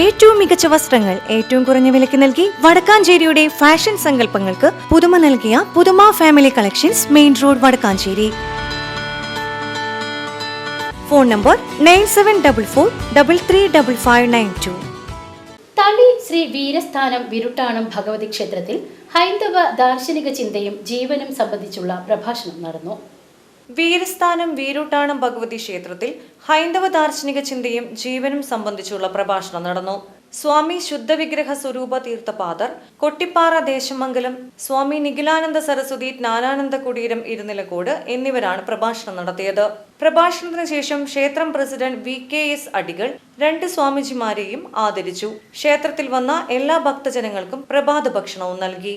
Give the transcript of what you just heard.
ഏറ്റവും മികച്ച വസ്ത്രങ്ങൾ ഏറ്റവും കുറഞ്ഞ വിലയ്ക്ക് നൽകി വടക്കാഞ്ചേരിയുടെ ഫാഷൻ സങ്കല്പങ്ങൾക്ക് പുതുമ നൽകിയ പുതുമ family collections main road Vadakkanchery. Phone number nine seven double four double three double five nine two Thali Shri വീരസ്ഥാനം Viruttanam Bhagavathi ക്ഷേത്രത്തിൽ ഹൈന്ദവ ദാർശനിക ചിന്തയും ജീവനും സംബന്ധിച്ചുള്ള പ്രഭാഷണം നടന്നു. വീരസ്ഥാനം വീരൂട്ടാണം ഭഗവതി ക്ഷേത്രത്തിൽ ഹൈന്ദവ ദാർശനിക ചിന്തയും ജീവനും സംബന്ധിച്ചുള്ള പ്രഭാഷണം നടന്നു. സ്വാമി ശുദ്ധവിഗ്രഹ സ്വരൂപ തീർത്ഥപാദർ കൊട്ടിപ്പാറ ദേശമംഗലം സ്വാമി നിഖിലാനന്ദ സരസ്വതി ജ്ഞാനാനന്ദ കുടീരം ഇരുനിലക്കോട് എന്നിവരാണ് പ്രഭാഷണം നടത്തിയത്. പ്രഭാഷണത്തിന് ശേഷം ക്ഷേത്രം പ്രസിഡന്റ് വി കെ എസ് അടികൾ രണ്ട് സ്വാമിജിമാരെയും ആദരിച്ചു. ക്ഷേത്രത്തിൽ വന്ന എല്ലാ ഭക്തജനങ്ങൾക്കും പ്രഭാത ഭക്ഷണവും നൽകി.